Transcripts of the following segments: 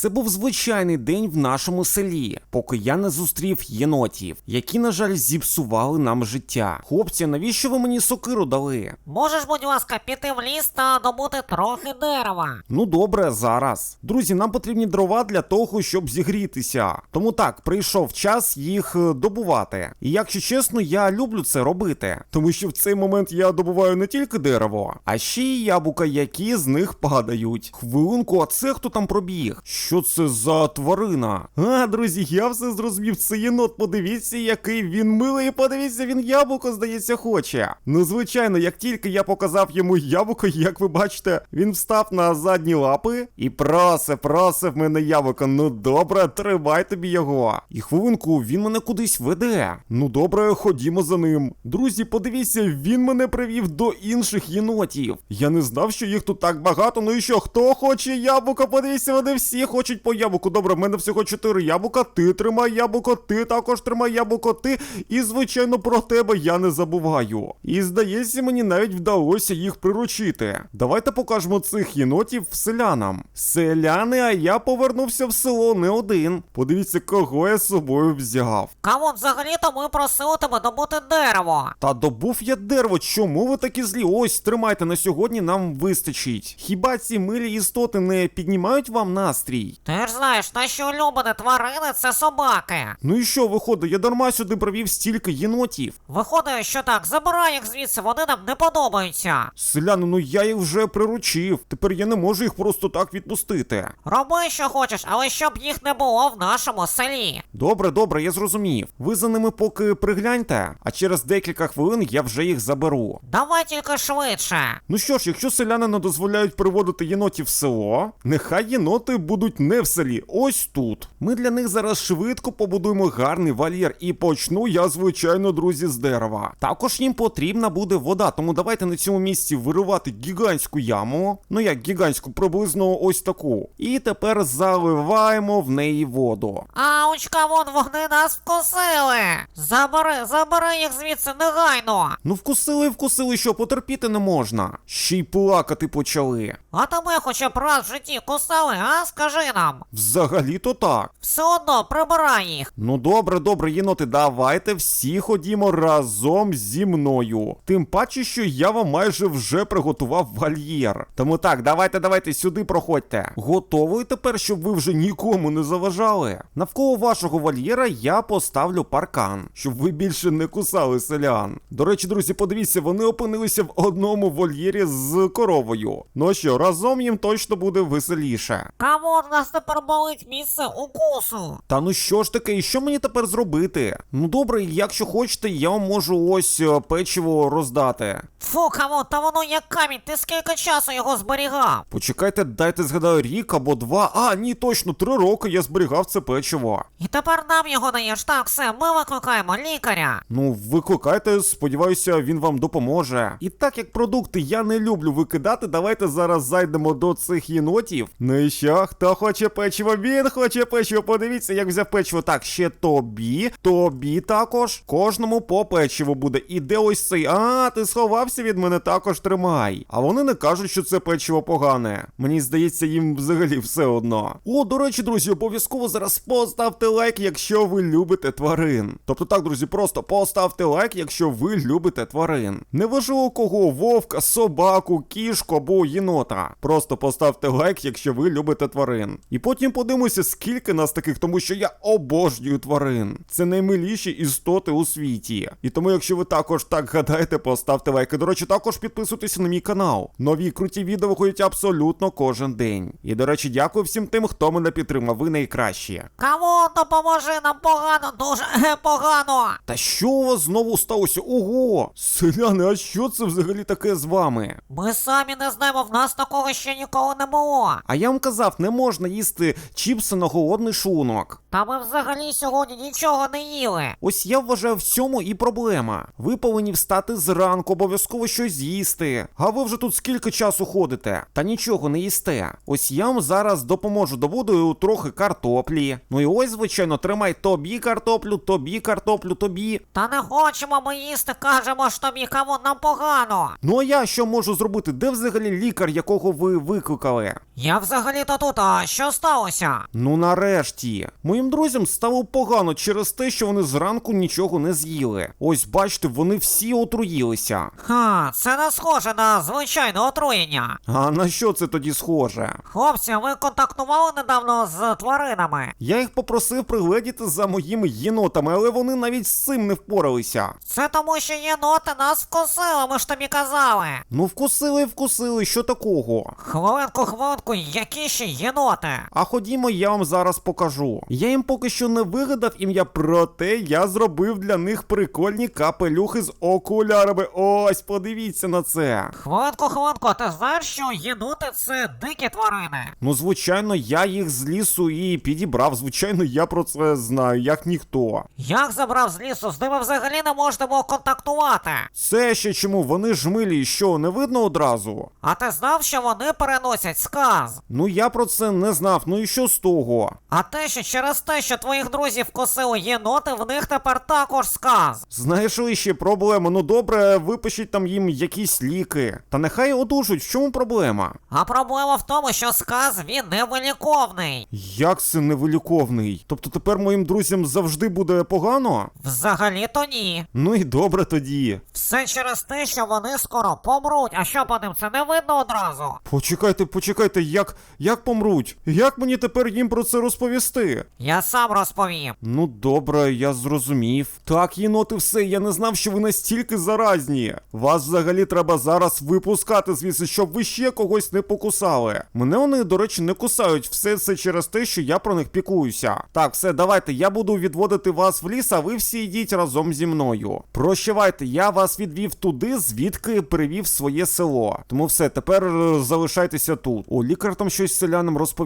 Це був звичайний день в нашому селі, поки я не зустрів єнотів, які, на жаль, зіпсували нам життя. Хлопці, навіщо ви мені сокиру дали? Можеш, будь ласка, піти в ліс та добути трохи дерева. Ну добре, зараз. Друзі, нам потрібні дрова для того, щоб зігрітися. Тому так, прийшов час їх е, добувати. І якщо чесно, я люблю це робити, тому що в цей момент я добуваю не тільки дерево, а ще й яблука, які з них падають. Хвилинку, а це хто там пробіг? Що це за тварина? А, друзі, я все зрозумів. Це єнот. Подивіться, який він милий. Подивіться, він яблуко, здається, хоче. Ну, звичайно, як тільки я показав йому яблуко, як ви бачите, він встав на задні лапи і просив, просив мене яблуко. Ну добре, тримай тобі його. І хвилинку, він мене кудись веде. Ну добре, ходімо за ним. Друзі, подивіться, він мене привів до інших єнотів. Я не знав, що їх тут так багато. Ну і що, хто хоче яблуко? Подивіться, вони всі хочуть по яблуку. Добре, в мене всього чотири яблука. Ти тримай яблуко, ти також тримай яблуко, ти. І, звичайно, про тебе я не забуваю. І здається, мені навіть вдалося їх приручити. Давайте покажемо цих єнотів селянам. Селяни, а я повернувся в село не один. Подивіться, кого я з собою взяв. Кавун, взагалі-то ми просили тебе добути дерево. Та добув я дерево, чому ви такі злі? Ось тримайте на сьогодні, нам вистачить. Хіба ці милі істоти не піднімають вам настрій? Ти ж знаєш, наші улюблені тварини це собаки. Ну і що виходить, я дарма сюди провів стільки єнотів. Виходить, що так, забирай їх звідси, вони нам не подобаються. Селяни, ну я їх вже приручив. Тепер я не можу їх просто так відпустити. Роби, що хочеш, але щоб їх не було в нашому селі. Добре, добре, я зрозумів. Ви за ними поки пригляньте, а через декілька хвилин я вже їх заберу. Давай тільки швидше. Ну що ж, якщо селяни не дозволяють приводити єнотів в село, нехай єноти будуть не в селі, ось тут. Ми для них зараз швидко побудуємо гарний вольєр і почну я, звичайно, друзі, з дерева. Також їм потрібна буде вода, тому давайте на цьому місці вирувати гігантську яму. Ну як гігантську, приблизно ось таку. І тепер заливаємо в неї воду. Ауч, кавун, вони нас вкусили. Забери, забери їх звідси негайно. Ну вкусили, вкусили, що потерпіти не можна. Ще й плакати почали. А тебе хоча б раз в житті кусали, а? Скажи нам. Взагалі-то так. Все одно прибирай їх. Ну добре, добре, єноти, давайте всі ходімо разом зі мною. Тим паче, що я вам майже вже приготував вольєр. Тому так, давайте, давайте сюди проходьте. Готовий тепер, щоб ви вже нікому не заважали. Навколо вашого вольєра я поставлю паркан, щоб ви більше не кусали селян. До речі, друзі, подивіться, вони опинилися в одному вольєрі з коровою. Ну що, разом їм точно буде веселіше. Кавун, у нас тепер болить місце укусу. Та ну що ж таке, і що мені тепер зробити? Ну добре, якщо хочете, я вам можу ось е, печиво роздати. Фу, кавун, та воно як камінь, ти скільки часу його зберігав? Почекайте, дайте згадаю рік або два. А, ні, точно, три роки я зберігав це печиво. І тепер нам його даєш. Так, все, ми викликаємо лікаря. Ну, викликайте, сподіваюся, він вам допоможе. І так як продукти я не люблю викидати, давайте зараз зайдемо до цих єнотів. І що, хто хоче печиво? Він хоче печиво. Подивіться, як взяв печиво. Так, ще тобі, тобі також. Кожному по печиво буде. І де ось цей? А, ти сховався від мене, також тримай. А вони не кажуть, що це печиво погане. Мені здається, їм взагалі все одно. О, до речі, друзі, обов'язково зараз поставте лайк, якщо ви любите тварин. Тобто так, друзі, просто поставте лайк, якщо ви любите тварин. Неважливо кого, вовка, собаку, кішку або єнота. Просто поставте лайк, якщо ви любите тварин. І потім подивимося, скільки нас таких, тому що я обожнюю тварин. Це наймиліші істоти у світі. І тому, якщо ви також так гадаєте, поставте лайк. І, до речі, також підписуйтесь на мій канал. Нові круті відео виходять абсолютно кожен день. І, до речі, дякую всім тим, хто мене підтримав. Ви найкращі. Кавун, допоможи нам погано, дуже погано. Та що у вас знову сталося? Ого! Селяни, а що це взагалі таке з вами? Ми самі не знаємо, в нас такого ще ніколи не було. А я вам казав, не можна їсти чіпси на голодний шлунок. Та ми взагалі сьогодні нічого не їли. Ось я вважаю, в цьому і проблема. Ви повинні встати зранку, обов'язково щось з'їсти. А ви вже тут скільки часу ходите, та нічого не їсте. Ось я вам зараз допоможу, добуду трохи картоплі. Ну і ось, звичайно, тримай тобі картоплю, тобі картоплю, тобі. Та не хочемо ми їсти, кажемо ж тобі, кавун, нам погано. Ну а я що можу зробити? Де взагалі лікар, якого ви викликали? Я взагалі-то тут, а що сталося? Ну нарешті. Моїм друзям стало погано через те, що вони зранку нічого не з'їли. Ось бачите, вони всі отруїлися. Ха, це не схоже на звичайне отруєння. А на що це тоді схоже? Хлопці, ви контактували недавно з тваринами. Я їх попросив пригледіти за моїми єнотами, але вони навіть з цим не впоралися. Це тому, що єноти нас вкусили, ми ж тобі казали. Ну вкусили, вкусили, що такого? Хвилинку, хвилинку, які ще єноти? А ходімо, я вам зараз покажу. Я їм поки що не вигадав ім'я, проте я зробив для них прикольні капелюхи з окулярами. Ось, подивіться на це. Хвилинку, а ти знаєш, що єноти це дикі тварини? Ну, звичайно, я їх з лісу і підібрав. Звичайно, я про це знаю, як ніхто. Як забрав з лісу, з ними взагалі не можемо контактувати. Це ще чому вони ж милі, що не видно одразу? А ти знав, що вони переносять сказ? Ну я про це не знав, ну і що з того? А те, що через те, що твоїх друзів вкусили єноти, в них тепер також сказ. Знайшли ще проблему. Ну добре, випишіть там їм якісь ліки. Та нехай одужуть, в чому проблема? А проблема в тому, що сказ він невиліковний. Як це невиліковний? Тобто тепер моїм друзям завжди буде погано? Взагалі-то ні. Ну і добре тоді. Все через те, що вони скоро помруть. А що по ним це не видно одразу? Почекайте, почекайте, як, як помруть? Як мені тепер їм про це розповісти? Я сам розповім. Ну добре, я зрозумів. Так, єноти, все, я не знав, що ви настільки заразні. Вас взагалі треба зараз випускати звідси, щоб ви ще когось не покусали. Мене вони, до речі, не кусають. Все це через те, що я про них пікуюся. Так, все, давайте, я буду відводити вас в ліс, а ви всі йдіть разом зі мною. Прощавайте, я вас відвів туди, звідки привів своє село. Тому все, тепер е, залишайтеся тут. О, лікар там щось селянам розповідає.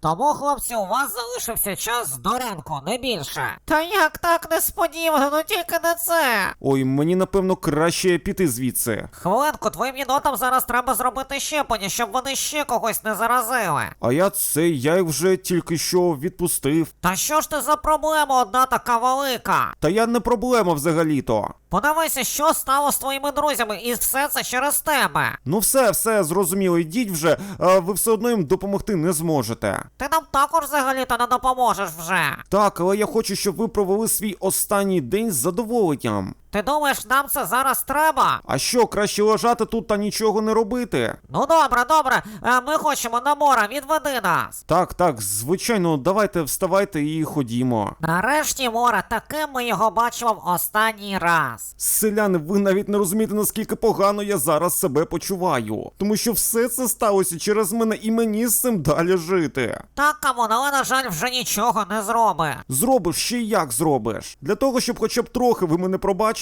Тому, хлопці, у вас залишився час до ранку, не більше. Та як так несподівано, ну тільки не це. Ой, мені напевно краще піти звідси. Хвилинку, твоїм єнотам зараз треба зробити щеплення, щоб вони ще когось не заразили. А я це, я їх вже тільки що відпустив. Та що ж ти за проблема одна така велика? Та я не проблема взагалі-то. Подивися, що стало з твоїми друзями, і все це через тебе. Ну все, все, зрозуміло, йдіть вже, а ви все одно їм допомогти не зможете. Ти нам також взагалі-то не допоможеш вже. Так, але я хочу, щоб ви провели свій останній день з задоволенням. Ти думаєш, нам це зараз треба? А що, краще лежати тут та нічого не робити? Ну добре, добре, е, ми хочемо на море, відведи нас. Так, так, звичайно, давайте вставайте і ходімо. Нарешті море, таким ми його бачимо в останній раз. Селяни, ви навіть не розумієте, наскільки погано я зараз себе почуваю. Тому що все це сталося через мене і мені з цим далі жити. Так, камон, але на жаль, вже нічого не зробить. Зробиш ще й як зробиш. Для того, щоб хоча б трохи ви мене пробачили,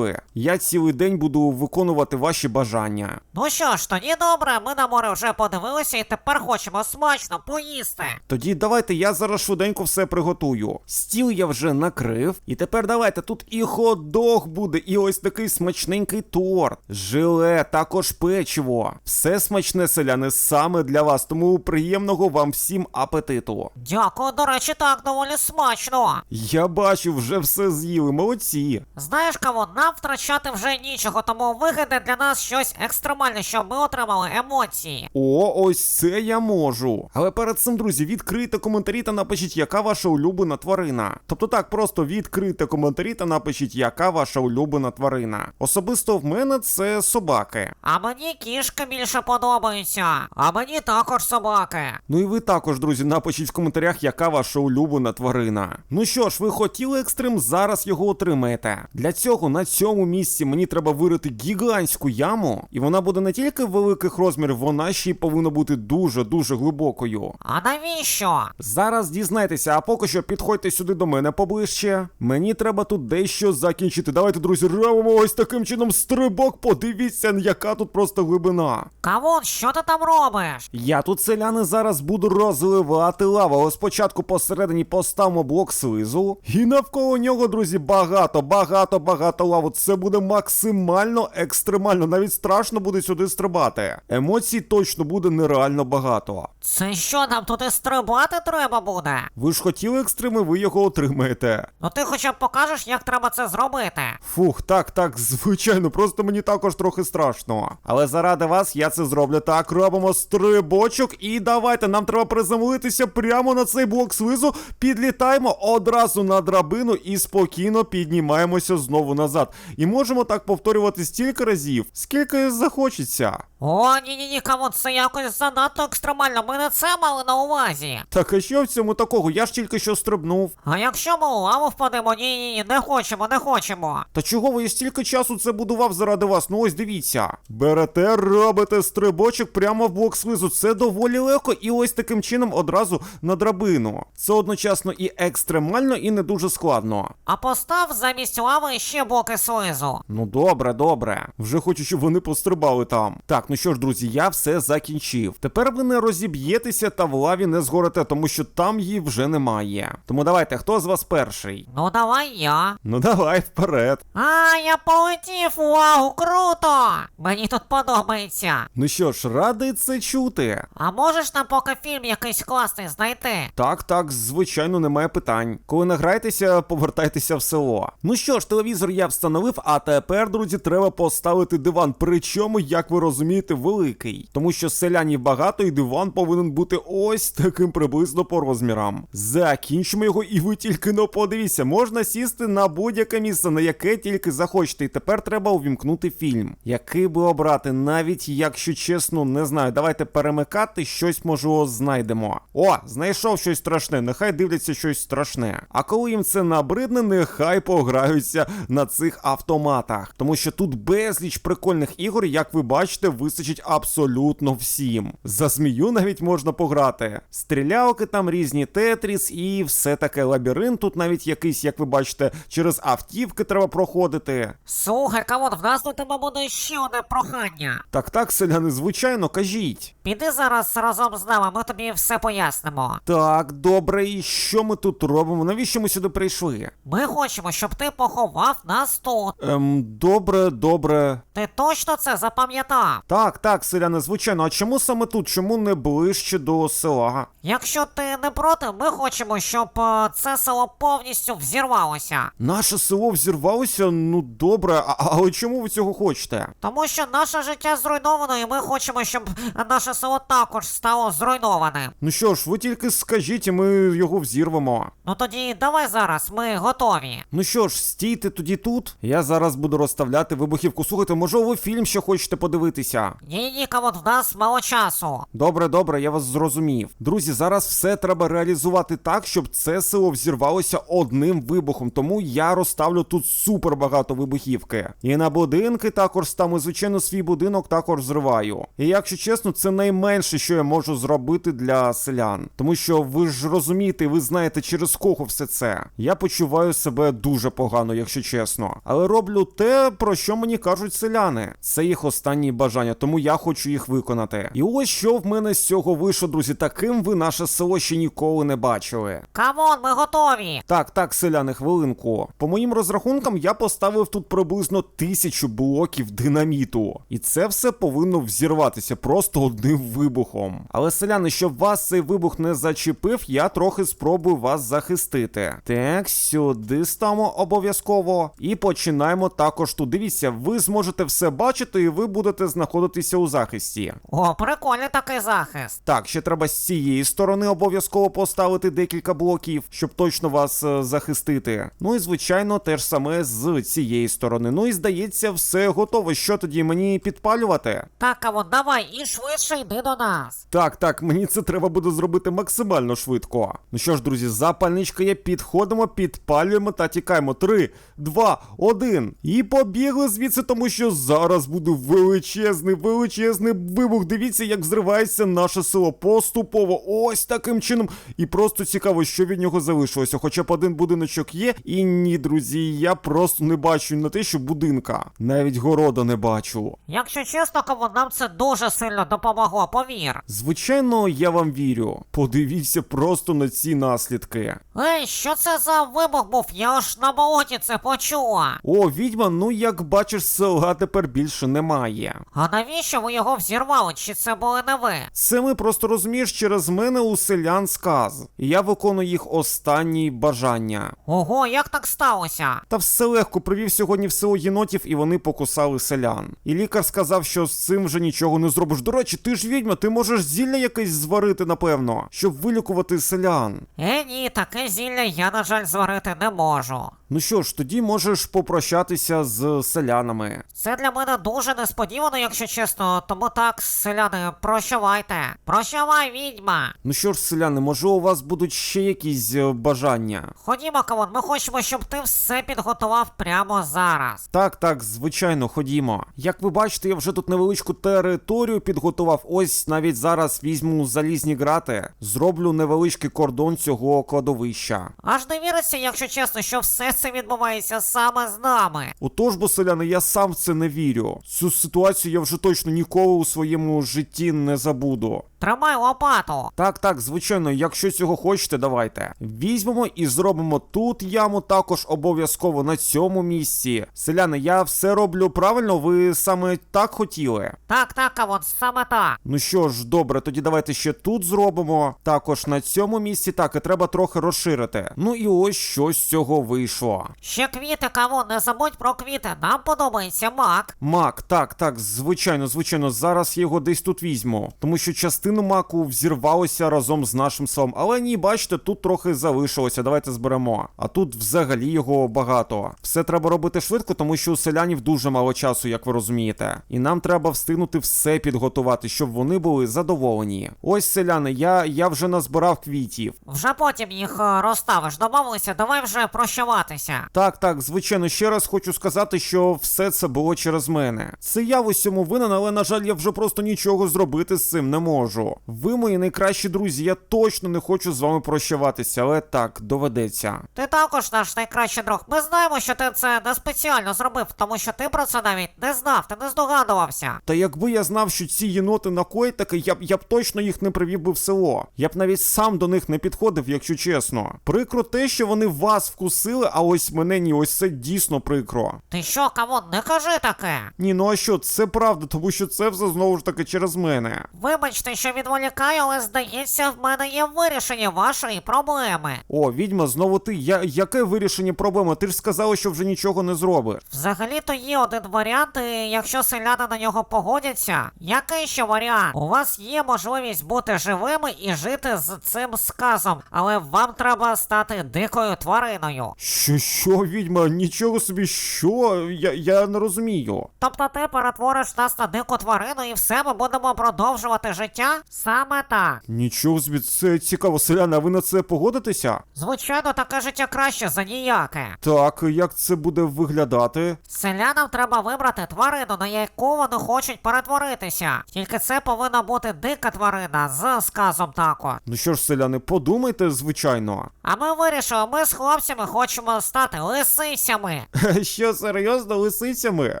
я цілий день буду виконувати ваші бажання. Ну що ж, тоді добре, ми на море вже подивилися і тепер хочемо смачно поїсти. Тоді давайте я зараз швиденько все приготую. Стіл я вже накрив, і тепер давайте тут і хот-дог буде, і ось такий смачненький торт, жиле, також печиво. Все смачне селяни саме для вас, тому приємного вам всім апетиту. Дякую, до речі, так доволі смачно. Я бачу, вже все з'їли, молодці. Знаєш, кого нам втрачати вже нічого, тому вигадай для нас щось екстремальне, щоб ми отримали емоції. О, ось це я можу. Але перед цим, друзі, відкрийте коментарі та напишіть, яка ваша улюблена тварина. Тобто так, просто відкрийте коментарі та напишіть, яка ваша улюблена тварина. Особисто в мене це собаки. А мені кішки більше подобаються. А мені також собаки. Ну і ви також, друзі, напишіть в коментарях, яка ваша улюблена тварина. Ну що ж, ви хотіли екстрим, зараз його отримаєте. Для цього на цьому місці мені треба вирити гігантську яму, і вона буде не тільки великих розмірів, вона ще й повинна бути дуже-дуже глибокою. А навіщо? Зараз дізнайтеся, а поки що підходьте сюди до мене поближче. Мені треба тут дещо закінчити. Давайте, друзі, робимо ось таким чином стрибок. Подивіться, яка тут просто глибина. Кавун, що ти там робиш? Я тут селяни зараз буду розливати лаву, але спочатку посередині поставимо блок слизу. І навколо нього, друзі, багато, багато, багато лаву. Це буде максимально екстремально. Навіть страшно буде сюди стрибати. Емоцій точно буде нереально багато. Це що, нам туди стрибати треба буде? Ви ж хотіли екстреми, ви його отримаєте. Ну ти хоча б покажеш, як треба це зробити. Фух, так, так, звичайно, просто мені також трохи страшно. Але заради вас я це зроблю. Так, робимо стрибочок і давайте, нам треба приземлитися прямо на цей блок слизу. Підлітаємо одразу на драбину і спокійно піднімаємося знову назад. І можемо так повторювати стільки разів, скільки захочеться. О, ні, ні, ні, камон, це якось занадто екстремально. Ми не це мали на увазі. Так а що в цьому такого? Я ж тільки що стрибнув. А якщо ми у лаву впадемо, ні, ні, ні, не хочемо, не хочемо. Та чого ви я стільки часу це будував заради вас? Ну ось дивіться. Берете, робите стрибочок прямо в блок слизу. Це доволі легко, і ось таким чином одразу на драбину. Це одночасно і екстремально, і не дуже складно. А постав замість лави ще боки слизу. Ну добре, добре. Вже хочу, щоб вони пострибали там. Так, ну що ж, друзі, я все закінчив. Тепер ви не розіб'єтеся та в лаві не згорите, тому що там її вже немає. Тому давайте, хто з вас перший? Ну давай я. Ну давай вперед. А, я полетів, вау, круто! Мені тут подобається. Ну що ж, радий це чути. А можеш нам поки фільм якийсь класний знайти? Так, так, звичайно, немає питань. Коли награєтеся, повертайтеся в село. Ну що ж, телевізор я встановив, а тепер, друзі, треба поставити диван. Причому, як ви розумієте, великий. Тому що селянів багато, і диван повинен бути ось таким приблизно по розмірам. Закінчимо його, і ви тільки но подивіться, можна сісти на будь-яке місце, на яке тільки захочете. І тепер треба увімкнути фільм. Який би обрати, навіть якщо чесно, не знаю. Давайте перемикати, щось можливо знайдемо. О, знайшов щось страшне, нехай дивляться щось страшне. А коли їм це набридне, нехай пограються на цих автоматах. Тому що тут безліч прикольних ігор, як ви бачите, вистачить абсолютно всім. За змію навіть можна пограти. Стрілялки там різні тетріс і все таке лабіринт. Тут навіть якийсь, як ви бачите, через автівки треба проходити. Слухай, камон, в нас до тебе буде ще одне прохання. Так, так, селяни, звичайно, кажіть. Піди зараз разом з нами, ми тобі все пояснимо. Так, добре, і що ми тут робимо? Навіщо ми сюди прийшли? Ми хочемо, щоб ти поховав нас тут. Ем, добре, добре. Ти точно це запам'ятав? Так, так, селяни, звичайно, а чому саме тут? Чому не ближче до села? Якщо ти не проти, ми хочемо, щоб е, це село повністю взірвалося. Наше село взірвалося, ну добре, а, але чому ви цього хочете? Тому що наше життя зруйновано, і ми хочемо, щоб наше село також стало зруйнованим. Ну що ж, ви тільки скажіть, і ми його взірвемо. Ну тоді давай зараз, ми готові. Ну що ж, стійте тоді тут. Я зараз буду розставляти вибухівку. Слухайте, можливо, фільм ще хочете подивитися. Ні, ні, камон, в нас мало часу. Добре, добре, я вас зрозумів. Друзі, зараз все треба реалізувати так, щоб це село взірвалося одним вибухом. Тому я розставлю тут супер багато вибухівки. І на будинки також ставлю, звичайно, свій будинок також зриваю. І якщо чесно, це найменше, що я можу зробити для селян. Тому що ви ж розумієте, ви знаєте, через кого все це. Я почуваю себе дуже погано, якщо чесно. Але роблю те, про що мені кажуть селяни. Це їх останні бажання, тому я хочу їх виконати. І ось що в мене з цього вийшло, друзі. Таким ви наше село ще ніколи не бачили. Камон, ми готові. Так, так, селяни, хвилинку. По моїм розрахункам, я поставив тут приблизно тисячу блоків динаміту. І це все повинно взірватися просто одним вибухом. Але селяни, щоб вас цей вибух не зачепив, я трохи спробую вас захистити. Так, сюди ставимо обов'язково. І починаємо також тут. Дивіться, ви зможете все бачити, і ви будете знаходитися у захисті. О, прикольний такий захист. Так, ще треба з цієї сторони обов'язково поставити декілька блоків, щоб точно вас е, захистити. Ну і звичайно, те ж саме з цієї сторони. Ну і здається, все готово. Що тоді мені підпалювати? Так, камон, давай і швидше йди до нас. Так, так, мені це треба буде зробити максимально швидко. Ну що ж, друзі, запальничка є, підходимо, підпалюємо та тікаємо. Три, два, один. І побігли звідси, тому що зараз буде величезний, величезний вибух. Дивіться, як взривається наше село поступово. Ось таким чином. І просто цікаво, що від нього залишилося. Хоча б один будиночок є. І ні, друзі, я просто не бачу на те, що будинка. Навіть города не бачу. Якщо чесно, кому нам це дуже сильно допомогло, повір. Звичайно, я вам вірю. Подивіться просто на ці наслідки. Ей, що це за вибух був? Я аж на болоті це почула. О, відьма, ну як бачиш, села тепер більше немає. А навіщо ви його взірвали? Чи це були не ви? Це ми просто розумієш через мене у селян сказ. І я виконую їх останні бажання. Ого, як так сталося? Та все легко привів сьогодні в село єнотів, і вони покусали селян. І лікар сказав, що з цим вже нічого не зробиш. До речі, ти ж відьма, ти можеш зілля якесь зварити, напевно, щоб вилікувати селян. Е, ні, таке зілля я, на жаль, зварити не можу. Ну що ж, тоді можеш попрощатися з селянами. Це для мене дуже несподівано, якщо чесно, тому так, селяни, прощавайте. Прощавай, відьма. Ну що ж, селяни, може у вас будуть ще якісь е, бажання? Ходімо, кавун, ми хочемо, щоб ти все підготував прямо зараз. Так, так, звичайно, ходімо. Як ви бачите, я вже тут невеличку територію підготував. Ось навіть зараз візьму залізні грати, зроблю невеличкий кордон цього кладовища. Аж не віриться, якщо чесно, що все це відбувається саме з нами. Отож, бо селяни, я сам в це не вірю. Цю ситуацію я вже точно ніколи у своєму житті не забуду. Тримай лопату. Так, так, звичайно, якщо цього хочете, давайте. Візьмемо і зробимо тут яму також обов'язково на цьому місці. Селяни, я все роблю правильно, ви саме так хотіли. Так, так, кавун, саме так. Ну що ж, добре, тоді давайте ще тут зробимо. Також на цьому місці так, і треба трохи розширити. Ну і ось що з цього вийшло. Ще квіти, кавун, не забудь про квіти. Нам подобається мак. Мак, так, так, звичайно, звичайно, зараз я його десь тут візьму. Тому що маку взірвалося разом з нашим селом. Але ні, бачите, тут трохи залишилося. Давайте зберемо. А тут взагалі його багато. Все треба робити швидко, тому що у селянів дуже мало часу, як ви розумієте. І нам треба встигнути все підготувати, щоб вони були задоволені. Ось селяни, я, я вже назбирав квітів. Вже потім їх е, розставиш. Домовилися, давай вже прощаватися. Так, так, звичайно, ще раз хочу сказати, що все це було через мене. Це я в усьому винен, але на жаль, я вже просто нічого зробити з цим не можу. Ви мої найкращі друзі, я точно не хочу з вами прощаватися, але так, доведеться. Ти також наш найкращий друг. Ми знаємо, що ти це не спеціально зробив, тому що ти про це навіть не знав, ти не здогадувався. Та якби я знав, що ці єноти накоїть таке, я б я б точно їх не привів би в село. Я б навіть сам до них не підходив, якщо чесно. Прикро те, що вони вас вкусили, а ось мене ні, ось це дійсно прикро. Ти що, кавун, не кажи таке. Ні, ну а що, це правда, тому що це все знову ж таки через мене. Вибачте, що відволікаю, але здається, в мене є вирішення вашої проблеми. О, відьма, знову ти. Я яке вирішення проблеми? Ти ж сказала, що вже нічого не зробиш. Взагалі-то є один варіант, і якщо селяни на нього погодяться. Який ще варіант? У вас є можливість бути живими і жити з цим сказом, але вам треба стати дикою твариною. Що, що, відьма? Нічого собі, що? Я, я не розумію. Тобто ти перетвориш нас на дику тварину і все, ми будемо продовжувати життя? Саме так. Нічого собі, це цікаво, селяна, а ви на це погодитеся? Звичайно, таке життя краще за ніяке. Так, як це буде виглядати? Селянам треба вибрати тварину, на яку вони хочуть перетворитися. Тільки це повинна бути дика тварина з сказом тако. Ну що ж, селяни, подумайте, звичайно. А ми вирішили, ми з хлопцями хочемо стати лисицями. Що серйозно лисицями?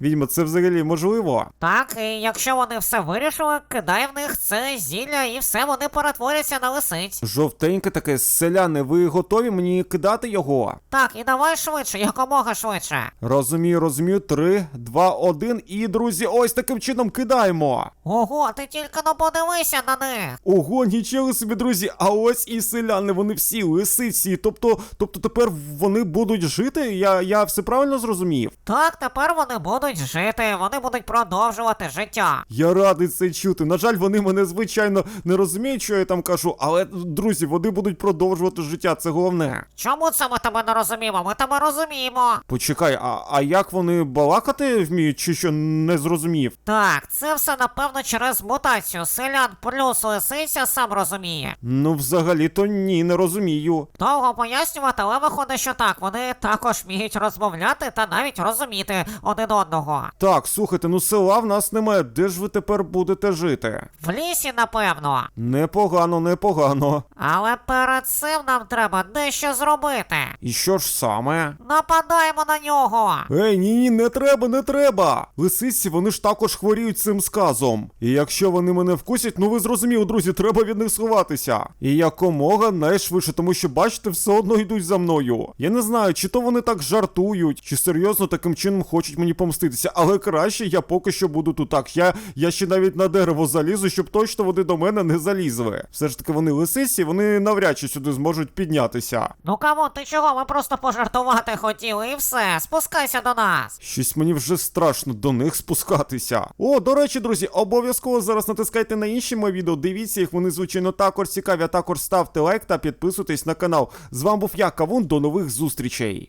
Відьма, це взагалі можливо? Так, і якщо вони все вирішили, кидай в них це зілля і все, вони перетворяться на лисиць. Жовтеньке таке, селяни, ви готові мені кидати його? Так, і давай швидше, якомога швидше. Розумію, розумію. Три, два, один. І, друзі, ось таким чином кидаємо. Ого, ти тільки не подивися на них. Ого, нічого собі, друзі. А ось і селяни, вони всі лисиці. Тобто, тобто тепер вони будуть жити? Я, я все правильно зрозумів? Так, тепер вони будуть жити, вони будуть продовжувати життя. Я радий це чути. На жаль, вони мене звичайно звичайно, не розуміють, що я там кажу, але друзі, вони будуть продовжувати життя, це головне. Чому це ми тебе не розуміємо? Ми тебе розуміємо. Почекай, а, а як вони балакати вміють, чи що не зрозумів? Так, це все напевно через мутацію. Селян плюс лисиця сам розуміє. Ну, взагалі-то ні, не розумію. Довго пояснювати, але виходить, що так. Вони також вміють розмовляти та навіть розуміти один одного. Так, слухайте, ну села в нас немає. Де ж ви тепер будете жити? В лісі, напевно. Непогано, непогано. Але перед цим нам треба дещо зробити. І що ж саме? Нападаємо на нього. Ей, ні, ні, не треба, не треба. Лисиці, вони ж також хворіють цим сказом. І якщо вони мене вкусять, ну ви зрозуміли, друзі, треба від них сховатися. І якомога найшвидше, тому що бачите, все одно йдуть за мною. Я не знаю, чи то вони так жартують, чи серйозно таким чином хочуть мені помститися, але краще я поки що буду тут так. Я, я ще навіть на дерево залізу, щоб точно вони до мене не залізли. Все ж таки вони лисиці, вони навряд чи сюди зможуть піднятися. Ну кому, ти чого? Ми просто пожартувати хотіли і все. Спускайся до нас. Щось мені вже страшно до них спускатися. О, до речі, друзі, обов'язково зараз натискайте на інші мої відео. Дивіться їх, вони звичайно також цікаві. А також ставте лайк та підписуйтесь на канал. З вами був я, Кавун. До нових зустрічей.